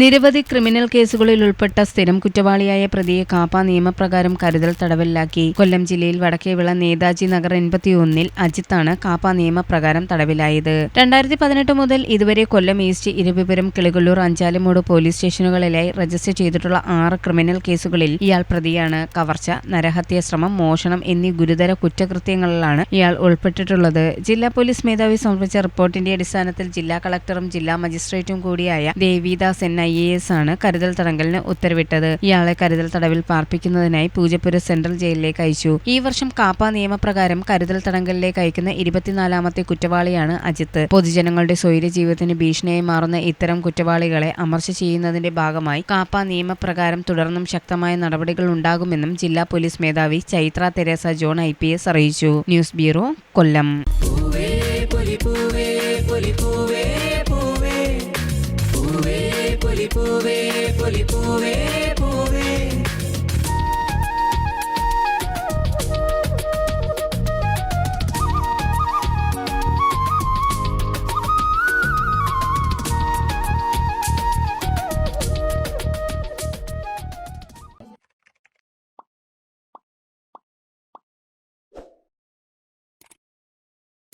നിരവധി ക്രിമിനൽ കേസുകളിൽ ഉൾപ്പെട്ട സ്ഥിരം കുറ്റവാളിയായ പ്രതിയെ കാപ്പ നിയമപ്രകാരം കരുതൽ തടവിലാക്കി. കൊല്ലം ജില്ലയിൽ വടക്കേവിള നേതാജി നഗർ എൺപത്തിയൊന്നിൽ അജിത്താണ് കാപ്പ നിയമപ്രകാരം തടവിലായത്. രണ്ടായിരത്തി പതിനെട്ട് മുതൽ ഇതുവരെ കൊല്ലം ഈസ്റ്റ് ഇരുവിപുരം കിളികൊല്ലൂർ അഞ്ചാലിമൂട് പോലീസ് സ്റ്റേഷനുകളിലായി രജിസ്റ്റർ ചെയ്തിട്ടുള്ള ആറ് ക്രിമിനൽ കേസുകളിൽ ഇയാൾ പ്രതിയാണ്. കവർച്ച നരഹത്യ ശ്രമം മോഷണം എന്നീ ഗുരുതര കുറ്റകൃത്യങ്ങളിലാണ് ഇയാൾ ഉൾപ്പെട്ടിട്ടുള്ളത്. ജില്ലാ പോലീസ് മേധാവി സമർപ്പിച്ച റിപ്പോർട്ടിന്റെ അടിസ്ഥാനത്തിൽ ജില്ലാ കളക്ടറും ജില്ലാ മജിസ്ട്രേറ്റും കൂടിയായ Devidas N. I A S ആണ് കരുതൽ തടങ്കലിന് ഉത്തരവിട്ടത്. ഇയാളെ കരുതൽ തടവിൽ പാർപ്പിക്കുന്നതിനായി പൂജപ്പുര സെൻട്രൽ ജയിലിലേക്ക് അയച്ചു. ഈ വർഷം കാപ്പ നിയമപ്രകാരം കരുതൽ തടങ്കലിലേക്ക് അയക്കുന്ന ഇരുപത്തിനാലാമത്തെ കുറ്റവാളിയാണ് അജിത്ത്. പൊതുജനങ്ങളുടെ സ്വൈര്യ ജീവിതത്തിന് ഭീഷണിയായി മാറുന്ന ഇത്തരം കുറ്റവാളികളെ അമർച്ച ചെയ്യുന്നതിന്റെ ഭാഗമായി കാപ്പ നിയമപ്രകാരം തുടർന്നും ശക്തമായ നടപടികൾ ഉണ്ടാകുമെന്നും ജില്ലാ പോലീസ് മേധാവി ചൈത്ര തെരേസ ജോൺ ഐ അറിയിച്ചു. News bureau Kollam. ஒளி பூவே